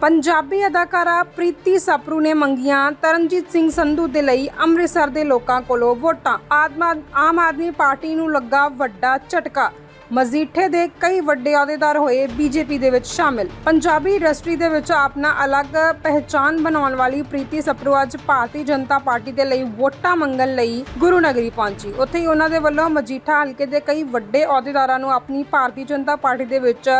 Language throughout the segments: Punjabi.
ਪੰਜਾਬੀ ਅਦਾਕਾਰਾ ਪ੍ਰੀਤੀ ਸਪਰੂ ਨੇ ਮੰਗੀਆਂ ਤਰਨਜੀਤ ਸਿੰਘ ਸੰਧੂ ਦੇ ਲਈ ਅੰਮ੍ਰਿਤਸਰ ਦੇ ਲੋਕਾਂ ਕੋਲੋਂ ਵੋਟਾਂ। ਆਮ ਆਦਮੀ ਪਾਰਟੀ ਨੂੰ ਲੱਗਾ ਵੱਡਾ ਝਟਕਾ। ਮਜੀਠੇ ਦੇ ਕਈ ਵੱਡੇ ਅਹੁਦੇਦਾਰ ਹੋਏ ਬੀਜੇਪੀ ਦੇ ਵਿੱਚ ਸ਼ਾਮਿਲ। ਪੰਜਾਬੀ ਇੰਡਸਟਰੀ ਦੇ ਵਿੱਚ ਆਪਣਾ ਅਲੱਗ ਪਹਿਚਾਨ ਬਣਾਉਣ ਵਾਲੀ ਪ੍ਰੀਤੀ ਸਪਰੂ ਅੱਜ ਭਾਰਤੀ ਜਨਤਾ ਪਾਰਟੀ ਦੇ ਲਈ ਵੋਟਾਂ ਮੰਗਣ ਲਈ ਗੁਰੂ ਨਗਰੀ ਪਹੁੰਚੀ। ਉੱਥੇ ਹੀ ਉਹਨਾਂ ਦੇ ਵੱਲੋਂ ਮਜੀਠਾ ਹਲਕੇ ਦੇ ਕਈ ਵੱਡੇ ਅਹੁਦੇਦਾਰਾਂ ਨੂੰ ਆਪਣੀ ਭਾਰਤੀ ਜਨਤਾ ਪਾਰਟੀ ਦੇ ਵਿੱਚ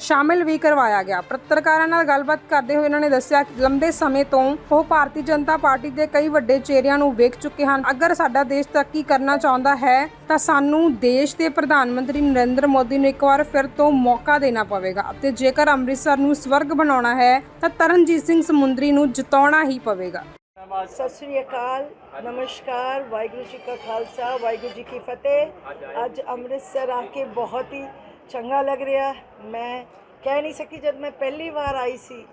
ਸ਼ਾਮਿਲ ਵੀ ਕਰਵਾਇਆ ਗਿਆ। ਪੱਤਰਕਾਰਾਂ ਨਾਲ ਗੱਲਬਾਤ ਕਰਦੇ ਹੋਏ ਉਹਨਾਂ ਨੇ ਦੱਸਿਆ ਕਿ ਲੰਬੇ ਸਮੇਂ ਤੋਂ ਉਹ ਭਾਰਤੀ ਜਨਤਾ ਪਾਰਟੀ ਦੇ ਕਈ ਵੱਡੇ ਚਿਹਰਿਆਂ ਨੂੰ ਵੇਖ ਚੁੱਕੇ ਹਨ। ਅਗਰ ਸਾਡਾ ਦੇਸ਼ ਤਰੱਕੀ ਕਰਨਾ ਚਾਹੁੰਦਾ ਹੈ, ਤਾਂ ਸਾਨੂੰ ਦੇਸ਼ ਦੇ ਪ੍ਰਧਾਨ ਮੰਤਰੀ ਨਰਿੰਦਰ ਮੋਦੀ ਨੂੰ ਇੱਕ ਵਾਰ ਫਿਰ ਤੋਂ ਮੌਕਾ ਦੇਣਾ ਪਵੇਗਾ ਅਤੇ ਜੇਕਰ ਅੰਮ੍ਰਿਤਸਰ ਨੂੰ ਸਵਰਗ ਬਣਾਉਣਾ ਹੈ, ਤਾਂ ਤਰਨਜੀਤ ਸਿੰਘ ਸਮੁੰਦਰੀ ਨੂੰ ਜਿਤਾਉਣਾ ਹੀ ਪਵੇਗਾ। ਸਤਿ ਸ੍ਰੀ ਅਕਾਲ, ਨਮਸਕਾਰ, ਵਾਹਿਗੁਰੂ ਜੀ ਕਾ ਖਾਲਸਾ, ਵਾਹਿਗੁਰੂ ਜੀ ਕੀ ਫਤਿਹ। ਅੱਜ ਅੰਮ੍ਰਿਤਸਰ ਆ ਕੇ ਬਹੁਤ ਹੀ ਚੰਗਾ ਲੱਗ ਰਿਹਾ। ਮੈਂ ਕਹਿ ਨਹੀਂ ਸਕੀ ਜਦ ਮੈਂ ਪਹਿਲੀ ਵਾਰ ਆਈ ਸੀ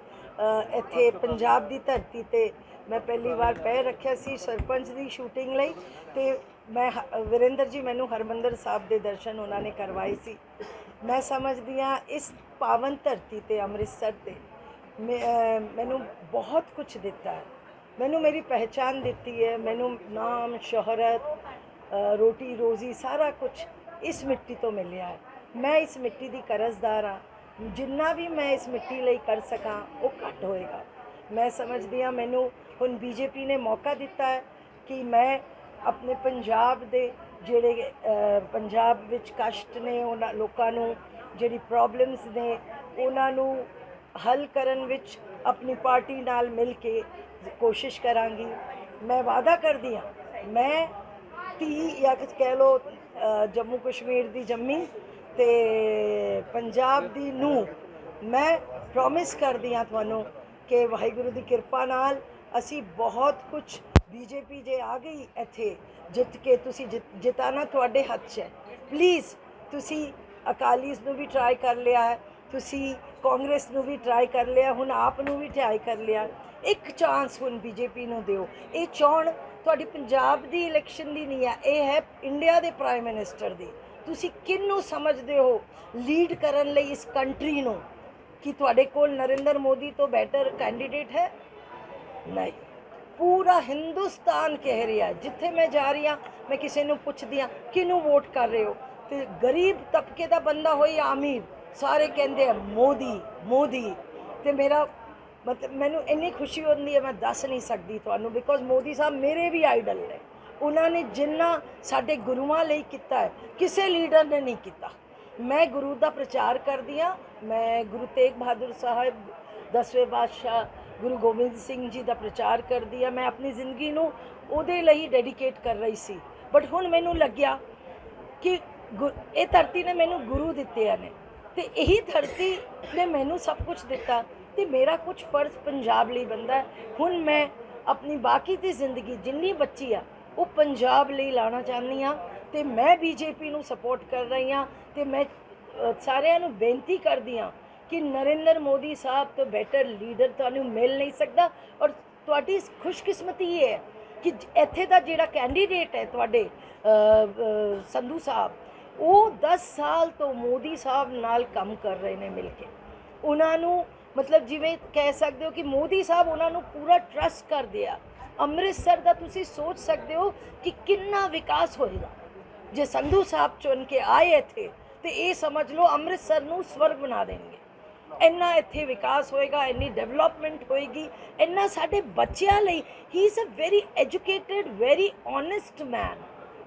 ਇੱਥੇ ਪੰਜਾਬ ਦੀ ਧਰਤੀ ਤੇ ਮੈਂ ਪਹਿਲੀ ਵਾਰ ਪੈਰ ਰੱਖਿਆ ਸੀ ਸਰਪੰਚ ਦੀ ਸ਼ੂਟਿੰਗ ਲਈ ਤੇ ਮੈਂ ਵਿਰਿੰਦਰ ਜੀ ਮੈਨੂੰ ਹਰਮੰਦਰ ਸਾਹਿਬ ਦੇ ਦਰਸ਼ਨ ਉਹਨਾਂ ਨੇ ਕਰਵਾਏ ਸੀ। ਮੈਂ ਸਮਝਦੀ ਹਾਂ ਇਸ ਪਾਵਨ ਧਰਤੀ ਤੇ ਅੰਮ੍ਰਿਤਸਰ ਤੇ ਮੈਨੂੰ ਬਹੁਤ ਕੁਝ ਦਿੱਤਾ ਹੈ। ਮੈਨੂੰ ਮੇਰੀ ਪਹਿਚਾਨ ਦਿੱਤੀ ਹੈ ਮੈਨੂੰ ਨਾਮ ਸ਼ੋਹਰਤ ਰੋਟੀ ਰੋਜ਼ੀ ਸਾਰਾ ਕੁਝ ਇਸ ਮਿੱਟੀ ਤੋਂ ਮਿਲਿਆ ਹੈ। ਮੈਂ ਇਸ ਮਿੱਟੀ ਦੀ ਕਰਜ਼ਦਾਰ ਹਾਂ। ਜਿੰਨਾ ਵੀ ਮੈਂ ਇਸ ਮਿੱਟੀ ਲਈ ਕਰ ਸਕਾਂ, ਉਹ ਘੱਟ ਹੋਏਗਾ। ਮੈਂ ਸਮਝਦੀ ਹਾਂ, ਮੈਨੂੰ ਹੁਣ ਬੀਜੇਪੀ ਨੇ ਮੌਕਾ ਦਿੱਤਾ ਹੈ ਕਿ ਮੈਂ ਆਪਣੇ ਪੰਜਾਬ ਦੇ ਜਿਹੜੇ ਪੰਜਾਬ ਵਿੱਚ ਕਸ਼ਟ ਨੇ ਉਹਨਾਂ ਲੋਕਾਂ ਨੂੰ, ਜਿਹੜੀ ਪ੍ਰੋਬਲਮਸ ਨੇ, ਉਹਨਾਂ ਨੂੰ ਹੱਲ ਕਰਨ ਵਿੱਚ ਆਪਣੀ ਪਾਰਟੀ ਨਾਲ ਮਿਲ ਕੇ ਕੋਸ਼ਿਸ਼ ਕਰਾਂਗੀ। ਮੈਂ ਵਾਅਦਾ ਕਰਦੀ ਹਾਂ, ਮੈਂ ਧੀ ਜਾਂ ਕਹਿ ਲਓ ਜੰਮੂ ਕਸ਼ਮੀਰ ਦੀ ਜੰਮੀ ਤੇ ਪੰਜਾਬ ਦੀ ਨੂੰ ਮੈਂ ਪ੍ਰੋਮਿਸ ਕਰਦੀ ਹਾਂ ਤੁਹਾਨੂੰ ਕਿ ਵਾਹਿਗੁਰੂ ਦੀ ਕਿਰਪਾ ਨਾਲ ਅਸੀਂ ਬਹੁਤ ਕੁਝ ਬੀਜੇਪੀ ਜੇ ਆ ਗਈ ਇੱਥੇ, ਜਿੱਤ ਕੇ ਤੁਸੀਂ ਜਿੱਤ- ਜਿਤਾਨਾ ਤੁਹਾਡੇ ਹੱਥ 'ਚ ਹੈ। ਪਲੀਜ਼ ਤੁਸੀਂ ਅਕਾਲੀਸ ਨੂੰ ਵੀ ਟਰਾਈ ਕਰ ਲਿਆ ਹੈ ਤੁਸੀਂ ਕਾਂਗਰਸ ਨੂੰ ਵੀ ਟਰਾਈ ਕਰ ਲਿਆ, ਹੁਣ ਆਪ ਨੂੰ ਵੀ ਟਰਾਈ ਕਰ ਲਿਆ। ਇੱਕ ਚਾਂਸ ਹੁਣ ਬੀਜੇਪੀ ਨੂੰ ਦਿਓ। ਇਹ ਚੋਣ ਤੁਹਾਡੀ ਪੰਜਾਬ ਦੀ ਇਲੈਕਸ਼ਨ ਦੀ ਨਹੀਂ ਹੈ, ਇਹ ਹੈ ਇੰਡੀਆ ਦੇ ਪ੍ਰਾਈਮ ਮਿਨਿਸਟਰ ਦੀ। ਤੁਸੀਂ ਕਿਹਨੂੰ ਸਮਝਦੇ ਹੋ ਲੀਡ ਕਰਨ ਲਈ ਇਸ ਕੰਟਰੀ ਨੂੰ? ਕਿ ਤੁਹਾਡੇ ਕੋਲ ਨਰਿੰਦਰ ਮੋਦੀ ਤੋਂ ਬੈਟਰ ਕੈਂਡੀਡੇਟ ਹੈ? ਨਹੀਂ। ਪੂਰਾ ਹਿੰਦੁਸਤਾਨ ਕਹਿ ਰਿਹਾ, ਜਿੱਥੇ ਮੈਂ ਜਾ ਰਹੀ ਹਾਂ, ਮੈਂ ਕਿਸੇ ਨੂੰ ਪੁੱਛਦੀ ਹਾਂ, ਕਿਹਨੂੰ ਵੋਟ ਕਰ ਰਹੇ ਹੋ? ਤੇ ਗਰੀਬ ਤਬਕੇ ਦਾ ਬੰਦਾ ਹੋਈ ਜਾਂ ਅਮੀਰ, ਸਾਰੇ ਕਹਿੰਦੇ ਆ, ਮੋਦੀ ਮੋਦੀ। ਤੇ ਮੇਰਾ ਮਤਲਬ ਮੈਨੂੰ ਇੰਨੀ ਖੁਸ਼ੀ ਹੁੰਦੀ ਹੈ, ਮੈਂ ਦੱਸ ਨਹੀਂ ਸਕਦੀ ਤੁਹਾਨੂੰ ਬਿਕੋਜ਼ ਮੋਦੀ ਸਾਹਿਬ ਮੇਰੇ ਵੀ ਆਈਡਲ ਨੇ। ਉਹਨਾਂ ਨੇ ਜਿੰਨਾ ਸਾਡੇ ਗੁਰੂਆਂ ਲਈ ਕੀਤਾ ਹੈ, ਕਿਸੇ ਲੀਡਰ ਨੇ ਨਹੀਂ ਕੀਤਾ। ਮੈਂ ਗੁਰੂ ਦਾ ਪ੍ਰਚਾਰ ਕਰਦੀ ਹਾਂ। ਮੈਂ ਗੁਰੂ ਤੇਗ ਬਹਾਦਰ ਸਾਹਿਬ, ਦਸਵੇਂ ਪਾਤਸ਼ਾਹ ਗੁਰੂ ਗੋਬਿੰਦ ਸਿੰਘ ਜੀ ਦਾ ਪ੍ਰਚਾਰ ਕਰਦੀ ਹਾਂ। ਮੈਂ ਆਪਣੀ ਜ਼ਿੰਦਗੀ ਨੂੰ ਉਹਦੇ ਲਈ ਡੈਡੀਕੇਟ ਕਰ ਰਹੀ ਸੀ। ਬਟ ਹੁਣ ਮੈਨੂੰ ਲੱਗਿਆ ਕਿ ਗੁ- ਇਹ ਧਰਤੀ ਨੇ ਮੈਨੂੰ ਗੁਰੂ ਦਿੱਤੇ ਨੇ ਤੇ ਇਹੀ ਧਰਤੀ ਨੇ ਮੈਨੂੰ ਸਭ ਕੁਝ ਦਿੱਤਾ ਤੇ ਮੇਰਾ ਕੁਝ ਫਰਜ਼ ਪੰਜਾਬ ਲਈ ਬੰਦਾ ਹੁਣ ਮੈਂ ਆਪਣੀ ਬਾਕੀ ਦੀ ਜ਼ਿੰਦਗੀ ਜਿੰਨੀ ਬੱਚੀ ਆ ਉਹ ਪੰਜਾਬ ਲਈ ਲਾਣਾ ਚਾਹੁੰਦੀ ਆ ਤੇ ਮੈਂ ਬੀਜੇਪੀ ਨੂੰ ਸਪੋਰਟ ਕਰ ਰਹੀ ਆ ਤੇ ਮੈਂ ਸਾਰਿਆਂ ਨੂੰ ਬੇਨਤੀ ਕਰਦੀ ਆ ਕਿ ਨਰਿੰਦਰ ਮੋਦੀ ਸਾਹਿਬ ਤੋਂ ਬੈਟਰ ਲੀਡਰ ਤੁਹਾਨੂੰ ਮਿਲ ਨਹੀਂ ਸਕਦਾ ਔਰ ਤੁਹਾਡੀ ਖੁਸ਼ਕਿਸਮਤੀ ਇਹ ਹੈ ਕਿ ਇੱਥੇ ਦਾ ਜਿਹੜਾ ਕੈਂਡੀਡੇਟ ਹੈ ਤੁਹਾਡੇ ਸੰਧੂ ਸਾਹਿਬ, ਉਹ 10 ਸਾਲ ਤੋਂ ਮੋਦੀ ਸਾਹਿਬ ਨਾਲ ਕੰਮ ਕਰ ਰਹੇ ਨੇ ਮਿਲ ਕੇ। ਉਹਨਾਂ ਨੂੰ ਮਤਲਬ ਜਿਵੇਂ ਕਹਿ ਸਕਦੇ ਹੋ ਕਿ ਮੋਦੀ ਸਾਹਿਬ ਉਹਨਾਂ ਨੂੰ ਪੂਰਾ ਟਰਸਟ ਕਰਦੇ ਆ। ਅੰਮ੍ਰਿਤਸਰ ਦਾ ਤੁਸੀਂ ਸੋਚ ਸਕਦੇ ਹੋ ਕਿ ਕਿੰਨਾ ਵਿਕਾਸ ਹੋਏਗਾ। ਜੇ ਸੰਧੂ ਸਾਹਿਬ ਚੁਣ ਕੇ ਆਏ ਇੱਥੇ, ਤੇ ਇਹ ਸਮਝ ਲਓ ਅੰਮ੍ਰਿਤਸਰ ਨੂੰ ਸਵਰਗ ਬਣਾ ਦੇਣਗੇ। ਇੰਨਾ ਇੱਥੇ ਵਿਕਾਸ ਹੋਏਗਾ, ਇੰਨੀ ਡਿਵੈਲਪਮੈਂਟ ਹੋਏਗੀ, ਇੰਨਾ ਸਾਡੇ ਬੱਚਿਆਂ ਲਈ he is a very educated very honest man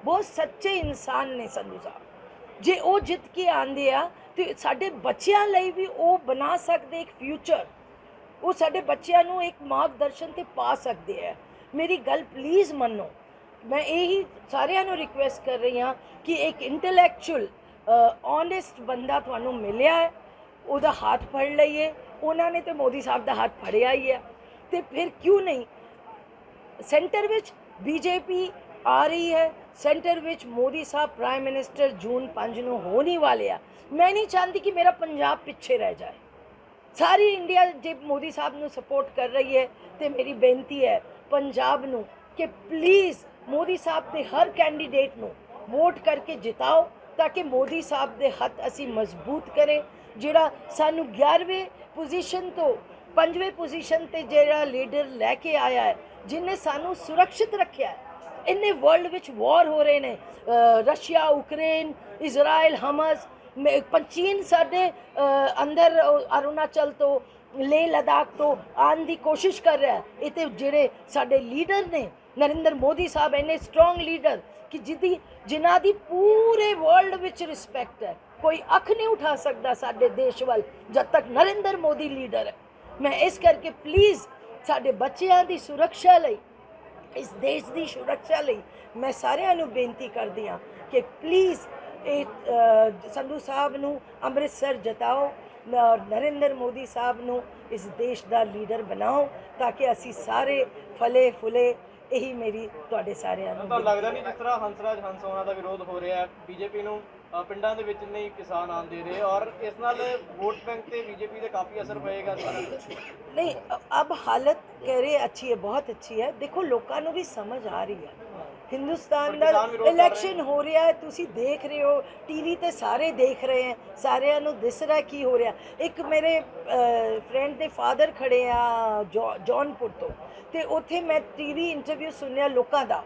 ਬਹੁਤ ਸੱਚੇ ਇਨਸਾਨ ਨੇ ਸੰਧੂ ਸਾਹਿਬ। ਜੇ ਉਹ ਜਿੱਤ ਕੇ ਆਂਦੇ ਆ ਤੇ ਸਾਡੇ ਬੱਚਿਆਂ ਲਈ ਵੀ ਉਹ ਬਣਾ ਸਕਦੇ ਇੱਕ ਫਿਊਚਰ ਉਹ ਸਾਡੇ ਬੱਚਿਆਂ ਨੂੰ ਇੱਕ ਮਾਰਗਦਰਸ਼ਨ ਤੇ ਪਾ ਸਕਦੇ ਆ। ਮੇਰੀ ਗੱਲ ਪਲੀਜ਼ ਮੰਨੋ। ਮੈਂ ਇਹੀ ਸਾਰਿਆਂ ਨੂੰ ਰਿਕੁਐਸਟ ਕਰ ਰਹੀ ਹਾਂ ਕਿ ਇੱਕ ਇੰਟੈਲੈਕਚੁਅਲ ਓਨੈਸਟ ਬੰਦਾ ਤੁਹਾਨੂੰ ਮਿਲਿਆ ਹੈ, ਉਹਦਾ ਹੱਥ ਫੜ ਲਈਏ। ਉਹਨਾਂ ਨੇ ਤੇ ਮੋਦੀ ਸਾਹਿਬ ਦਾ ਹੱਥ ਫੜਿਆ ਹੀ ਹੈ ਤੇ ਫਿਰ ਕਿਉਂ ਨਹੀਂ? ਸੈਂਟਰ ਵਿੱਚ ਬੀਜੇਪੀ ਆ ਰਹੀ ਹੈ। ਸੈਂਟਰ ਵਿੱਚ Modi sahib prime minister June 5 ਨੂੰ ਹੋਣ ਹੀ ਵਾਲੇ ਆ। ਮੈਂ ਨਹੀਂ ਚਾਹੁੰਦੀ ਕਿ ਮੇਰਾ ਪੰਜਾਬ ਪਿੱਛੇ ਰਹਿ ਜਾਏ। ਸਾਰੀ ਇੰਡੀਆ ਜੇ ਮੋਦੀ ਸਾਹਿਬ ਨੂੰ ਸਪੋਰਟ ਕਰ ਰਹੀ ਹੈ ਤੇ ਮੇਰੀ ਬੇਨਤੀ ਹੈ ਪੰਜਾਬ ਨੂੰ ਕਿ ਪਲੀਜ਼ ਮੋਦੀ ਸਾਹਿਬ ਦੇ ਹਰ ਕੈਂਡੀਡੇਟ ਨੂੰ ਵੋਟ ਕਰਕੇ ਜਿਤਾਓ ਤਾਂ ਕਿ ਮੋਦੀ ਸਾਹਿਬ ਦੇ ਹੱਥ ਅਸੀਂ ਮਜ਼ਬੂਤ ਕਰੇ। ਜਿਹੜਾ ਸਾਨੂੰ 11ਵੇਂ ਪੋਜੀਸ਼ਨ ਤੋਂ ਪੰਜਵੇਂ ਪੋਜੀਸ਼ਨ ਤੇ ਜਿਹੜਾ ਲੀਡਰ ਲੈ ਕੇ ਆਇਆ ਹੈ, ਜਿਨੇ ਸਾਨੂੰ ਸੁਰੱਖਿਅਤ ਰੱਖਿਆ ਹੈ ਇੰਨੇ ਵਰਲਡ ਵਿੱਚ ਵਾਰ ਹੋ ਰਹੇ ਨੇ ਰਸ਼ੀਆ ਯੂਕਰੇਨ ਇਜ਼ਰਾਈਲ ਹਮਸ ਮੇ- ਪੰਚੀਨ ਸਾਡੇ ਅੰਦਰ ਅਰੁਣਾਚਲ ਤੋਂ, ਲੇਹ ਲਦਾਖ ਤੋਂ ਆਉਣ ਦੀ ਕੋਸ਼ਿਸ਼ ਕਰ ਰਿਹਾ ਹੈ। ਇਹ ਤੇ ਜਿਹੜੇ ਸਾਡੇ ਲੀਡਰ ਨੇ, ਨਰਿੰਦਰ ਮੋਦੀ ਸਾਹਿਬ ਇੰਨੇ ਸਟਰੋਂਗ ਲੀਡਰ ਕਿ ਜਿਹਦੀ ਜਿਨ੍ਹਾਂ ਦੀ ਪੂਰੇ ਵਰਲਡ ਵਿੱਚ ਰਿਸਪੈਕਟ ਹੈ। ਕੋਈ ਅੱਖ ਨਹੀਂ ਉਠਾ ਸਕਦਾ ਸਾਡੇ ਦੇਸ਼ ਵੱਲ, ਜਦ ਤੱਕ ਨਰਿੰਦਰ ਮੋਦੀ ਲੀਡਰ ਹੈ। ਮੈਂ ਇਸ ਕਰਕੇ ਪਲੀਜ਼ ਸਾਡੇ ਬੱਚਿਆਂ ਦੀ ਸੁਰੱਖਿਆ ਲਈ ਇਸ ਦੇਸ਼ ਦੀ ਸੁਰੱਖਿਆ ਲਈ ਮੈਂ ਸਾਰਿਆਂ ਨੂੰ ਬੇਨਤੀ ਕਰਦੀ ਹਾਂ ਕਿ ਪਲੀਜ਼ ਇਹ ਸੰਧੂ ਸਾਹਿਬ ਨੂੰ ਅੰਮ੍ਰਿਤਸਰ ਜਤਾਓ ਔਰ ਨਰਿੰਦਰ ਮੋਦੀ ਸਾਹਿਬ ਨੂੰ ਇਸ ਦੇਸ਼ ਦਾ ਲੀਡਰ ਬਣਾਓ ਤਾਂ ਕਿ ਅਸੀਂ ਸਾਰੇ ਫਲੇ ਫੁਲੇ ਇਹੀ ਮੇਰੀ ਤੁਹਾਡੇ ਸਾਰਿਆਂ ਨੂੰ ਤਾਂ ਲੱਗਦਾ ਨਹੀਂ ਜਿਸ ਤਰ੍ਹਾਂ ਹੰਸਰਾਜ ਹੰਸੋਨਾ ਦਾ ਵਿਰੋਧ ਹੋ ਰਿਹਾ ਹੈ ਬੀਜੇਪੀ ਨੂੰ ਪਿੰਡਾਂ ਦੇ ਵਿੱਚ ਨਹੀਂ ਕਿਸਾਨ ਆਣ ਦੇ ਰਹੇ ਔਰ ਇਸ ਨਾਲ ਵੋਟ ਬੈਂਕ ਤੇ ਬੀਜੇਪੀ ਦੇ ਕਾਫੀ ਅਸਰ ਪਏਗਾ ਨਹੀਂ ਅਬ ਹਾਲਤ ਕਹਿ ਰਹੇ ਅੱਛੀ ਹੈ ਬਹੁਤ ਅੱਛੀ ਹੈ ਦੇਖੋ ਲੋਕਾਂ ਨੂੰ ਵੀ ਸਮਝ ਆ ਰਹੀ ਹੈ ਹਿੰਦੁਸਤਾਨ ਦਾ ਇਲੈਕਸ਼ਨ ਹੋ ਰਿਹਾ ਹੈ ਤੁਸੀਂ ਦੇਖ ਰਹੇ ਹੋ ਟੀਵੀ ਤੇ ਸਾਰੇ ਦੇਖ ਰਹੇ ਹੈ ਸਾਰਿਆਂ ਨੂੰ ਦਿਸ ਰਿਹਾ ਕੀ ਹੋ ਰਿਹਾ ਇੱਕ ਮੇਰੇ ਫਰੈਂਡ ਦੇ ਫਾਦਰ ਖੜੇ ਆ ਜੌਨਪੁਰ ਤੋਂ ਤੇ ਉੱਥੇ ਮੈਂ ਟੀਵੀ ਇੰਟਰਵਿਊ ਸੁਣਿਆ ਲੋਕਾਂ ਦਾ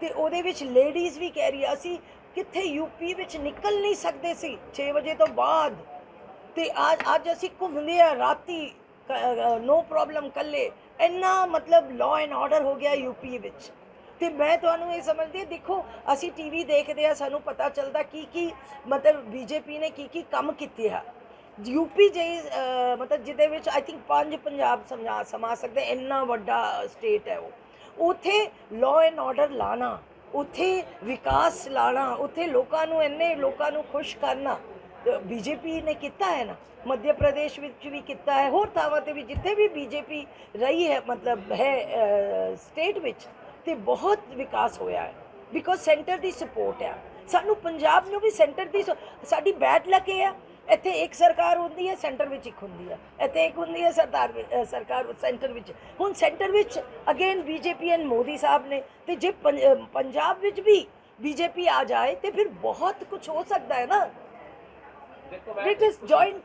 ਤੇ ਉਹਦੇ ਵਿੱਚ ਲੇਡੀਜ਼ ਵੀ ਕਹਿ ਰਹੀ ਅਸੀਂ ਕਿੱਥੇ ਯੂਪੀ ਵਿੱਚ ਨਿਕਲ ਨਹੀਂ ਸਕਦੇ ਸੀ 6 ਵਜੇ ਤੋਂ ਬਾਅਦ ਤੇ ਅੱਜ ਅੱਜ ਅਸੀਂ ਘੁੰਮਦੇ ਆ ਰਾਤੀ ਨੋ ਪ੍ਰੋਬਲਮ ਕੱਲੇ ਇੰਨਾ ਮਤਲਬ ਲਾਅ ਐਂਡ ਆਰਡਰ ਹੋ ਗਿਆ ਯੂਪੀ ਵਿੱਚ। ਤੇ ਮੈਂ ਤੁਹਾਨੂੰ ਇਹ ਸਮਝਦੀ ਦੇਖੋ, ਅਸੀਂ ਟੀਵੀ ਦੇਖਦੇ ਆ ਸਾਨੂੰ ਪਤਾ ਚੱਲਦਾ ਕੀ ਕੀ ਮਤਲਬ ਬੀਜੇਪੀ ਨੇ ਕੀ ਕੀ ਕੰਮ ਕੀਤੇ ਆ। ਯੂਪੀ ਜੇ ਮਤਲਬ ਜਿਹਦੇ ਵਿੱਚ ਆਈ ਥਿੰਕ ਪੰਜ ਪੰਜਾਬ ਸਮਝਾ, ਸਮਾ ਸਕਦੇ, ਇੰਨਾ ਵੱਡਾ ਸਟੇਟ ਹੈ ਉਹ। ਉਥੇ ਲਾਅ ਐਂਡ ਆਰਡਰ ਲਾਣਾ, ਉਥੇ ਵਿਕਾਸ ਲਾਣਾ, ਉਥੇ ਲੋਕਾਂ ਨੂੰ ਇੰਨੇ ਲੋਕਾਂ ਨੂੰ ਖੁਸ਼ ਕਰਨਾ ਬੀਜੇਪੀ ਨੇ ਕੀਤਾ ਹੈ ਨਾ, ਮੱਧ ਪ੍ਰਦੇਸ਼ ਵਿੱਚ ਵੀ ਕੀਤਾ ਹੈ, ਹੋਰ ਥਾਵਾਂ ਤੇ ਵੀ ਜਿੱਥੇ ਵੀ ਬੀਜੇਪੀ ਰਹੀ ਹੈ, ਮਤਲਬ ਹੈ ਸਟੇਟ ਵਿੱਚ, ਤੇ ਬਹੁਤ ਵਿਕਾਸ ਹੋਇਆ ਹੈ ਬਿਕੋਜ਼ ਸੈਂਟਰ ਦੀ ਸਪੋਰਟ ਹੈ ਸਾਨੂੰ ਪੰਜਾਬ ਨੂੰ ਵੀ ਸੈਂਟਰ ਦੀ ਸ- ਸਾਡੀ ਬੈਟ ਲੱਗੇ ਆ। ਇੱਥੇ ਇੱਕ ਸਰਕਾਰ ਹੁੰਦੀ ਹੈ ਸੈਂਟਰ ਵਿੱਚ ਇੱਕ ਹੁੰਦੀ ਹੈ ਇੱਥੇ ਇੱਕ ਹੁੰਦੀ ਹੈ, ਸਰਦਾਰ ਸਰਕਾਰ ਸੈਂਟਰ ਵਿੱਚ। ਹੁਣ ਸੈਂਟਰ ਵਿੱਚ again BJP and Modi sahib ਨੇ, ਤੇ ਜੇ ਪੰਜਾਬ ਵਿੱਚ ਵੀ ਬੀਜੇਪੀ ਆ ਜਾਏ, ਤੇ ਫਿਰ ਬਹੁਤ ਕੁਝ ਹੋ ਸਕਦਾ ਹੈ ਨਾ। British joint.